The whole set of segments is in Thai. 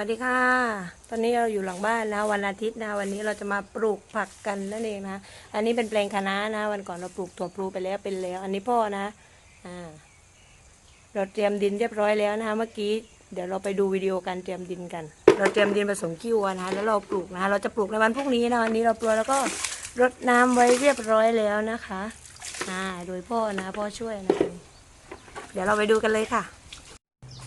วัสดีค่ะ ตอนนี้เราอยู่หลังบ้านนะวันอาทิตย์นะวันนี้เราจะมาปลูกผักกันนั่นเองนะ อันนี้เป็นแปลงคะน้านะ วันก่อนเราปลูกถั่วพลูไปแล้วเป็นแล้ว อันนี้พ่อนะอ่าเราเตรียมดินเรียบร้อยแล้วนะคะเมื่อกี้เดี๋ยวเราไปดูวิดีโอการเตรียมดินกัน เราเตรียมดินผสมขี้วัวนะคะแล้วเราปลูกนะคะเราจะปลูกในวันพรุ่งนี้นะวันนี้เราปลูกแล้วก็รดน้ำไว้เรียบร้อยแล้วนะคะอ่าโดยพ่อนะพ่อช่วยนะเดี๋ยวเราไปดูกันเลยค่ะ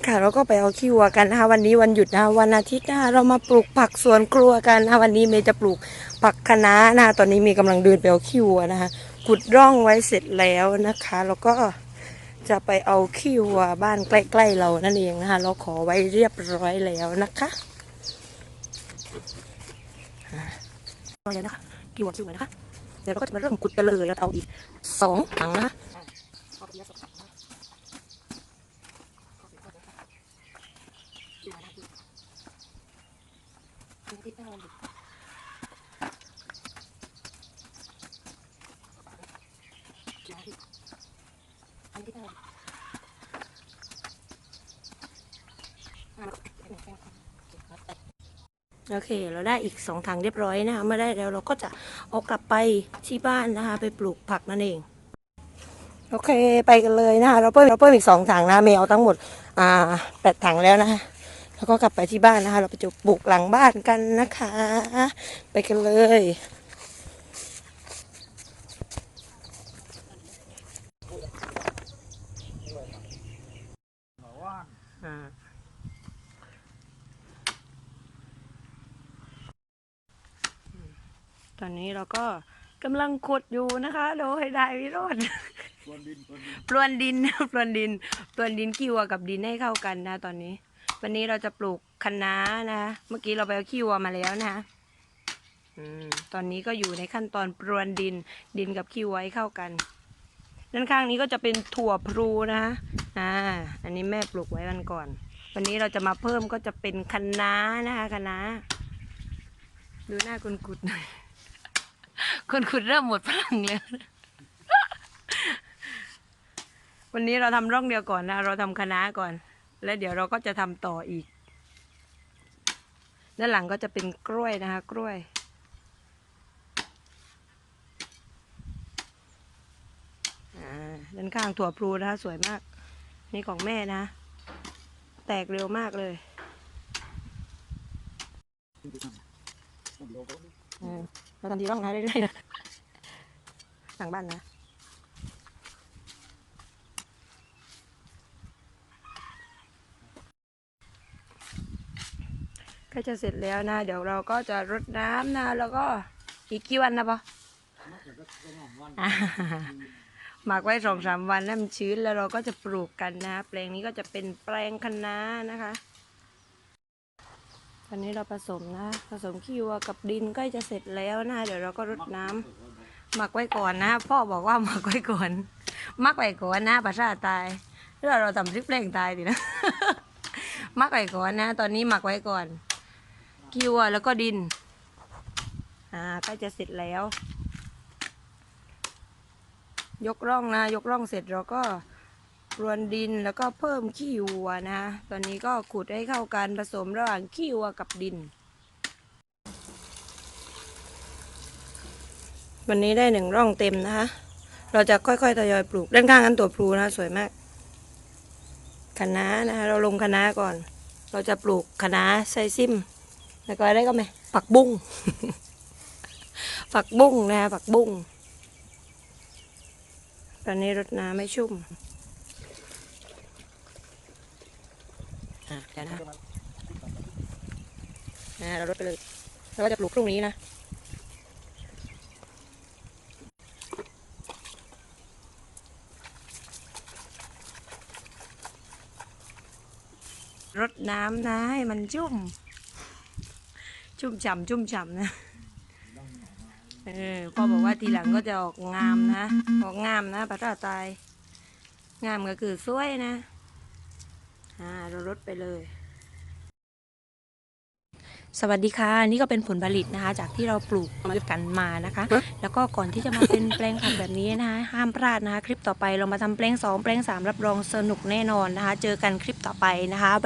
ค่ะเราก็ไปเอาขี้วัวกันนะคะวันนี้วันหยุดนะคะวันอาทิตย์นะคะเรามาปลูกผักสวนครัวกันนะคะวันนี้เมย์จะปลูกผักคะน้านะคะตอนนี้เมย์กำลังเดินไปเอาขี้วัวนะคะขุดร่องไว้เสร็จแล้วนะคะ แล้วก็จะไปเอาขี้วัวบ้านใกล้ ๆ เรานั่นเองนะคะเราขอไว้เรียบร้อยแล้วนะคะรอยแล้วนะคะขี้วัวขี้วัวนะคะเดี๋ยวเราก็จะมาเริ่มขุดกันเลยแล้วเอาอีกสองถังนะคะ โอเค เราได้อีกสองถังเรียบร้อยนะคะมื่อได้แล้วเราก็จะเอากลับไปที่บ้านนะคะ ไปปลูกผักนั่นเอง โอเค ไปกันเลยนะคะ เราเพิ่มเราเพิ่มอีกสองถังนะเมย์เอาทั้งหมด อ่าแปดถังแล้วนะคะ แล้วก็กลับไปที่บ้านนะคะ เราไปจะปลูกหลังบ้านกันนะคะ ไปกันเลยอ่าตอนนี้เราก็กำลังขุดอยู่นะคะโดยได้วิโรธปลวนดินปลวนดินปลวนดินขี้วัวกับดินให้เข้ากันนะตอนนี้ วันนี้เราจะปลูกคะน้านะเมื่อกี้เราไปเอาขี้วัวมาแล้วนะอืมตอนนี้ก็อยู่ในขั้นตอนปลวนดินดินกับขี้วัวให้เข้ากัน ด้านข้างนี้ก็จะเป็นถั่วพลูนะอ่าอันนี้แม่ปลูกไว้วันก่อน วันนี้เราจะมาเพิ่มก็จะเป็นคะน้านะคะคะน้าดูหน้าคนขุดหน่อยคนขุดเริ่มหมดพลังแล้ว วันนี้เราทำร่องเดียวก่อนนะ เราทำคะน้าก่อน แล้วเดี๋ยวเราก็จะทำต่ออีก ด้านหลังก็จะเป็นกล้วยนะคะ กล้วยอ่าด้านข้างถั่วพลูนะคะ สวยมาก นี่ของแม่นะ แตกเร็วมากเลยเออเราทำทีร่องนะเรื่อยๆนะหลังบ้านนะ ก็จะเสร็จแล้วนะ เดี๋ยวเราก็จะรดน้ำนะ แล้วก็อีกกี่วันนะปะอ่าหมักไว้สองสามวันให้มันชื้นแล้วเราก็จะปลูกกันนะ แปลงนี้ก็จะเป็นแปลงคะน้านะคะ ตอนนี้เราผสมนะ ผสมขี้วัวกับดินใกล้จะเสร็จแล้วนะ เดี๋ยวเราก็รดน้ำหมักไว้ก่อนนะ พ่อบอกว่าหมักไว้ก่อนหมักไว้ก่อนนะภาษาตายแล้วเราทำทริปแรงตายดินะหมักไว้ก่อนนะ ตอนนี้หมักไว้ก่อน ขี้วัวแล้วก็ดิน อ่าใกล้จะเสร็จแล้ว ยกร่องนะ ยกร่องเสร็จเราก็รวนดินแล้วก็เพิ่มขี้วัวนะ ตอนนี้ก็ขุดให้เข้ากันผสมระหว่างขี้วัวกับดิน วันนี้ได้หนึ่งร่องเต็มนะคะ เราจะค่อยๆทยอยปลูกด้านข้างนั้นตัวพลูนะสวยมากคะน้านะคะเราลงคะน้าก่อน เราจะปลูกคะน้าไซซิม แล้วก็อะไรก็ไหมผักบุ้งผักบุ้งนะคะผักบุ้งตอนนี้รดน้ำไม่ชุ่มอะเดี๋ยวนะอ่าเรารดไปเลยเราก็จะปลูกพรุ่งนี้นะรดน้ำนะให้มันชุ่ม ชุ่มฉ่ำชุ่มฉ่ำนะเออพ่อบอกว่าทีหลังก็จะออกงามนะออกงามนะภาษาตายงามก็คือสวยนะอ่าเราลดไปเลย สวัสดีค่ะ นี่ก็เป็นผลผลิตนะคะ จากที่เราปลูกกันมานะคะ แล้วก็ก่อนที่จะมาเป็นแปลงผักแบบนี้นะคะ ห้ามพลาดนะคะ คลิปต่อไปเรามาทำแปลงสองแปลงสามรับรองสนุกแน่นอนนะคะ เจอกันคลิปต่อไปนะคะ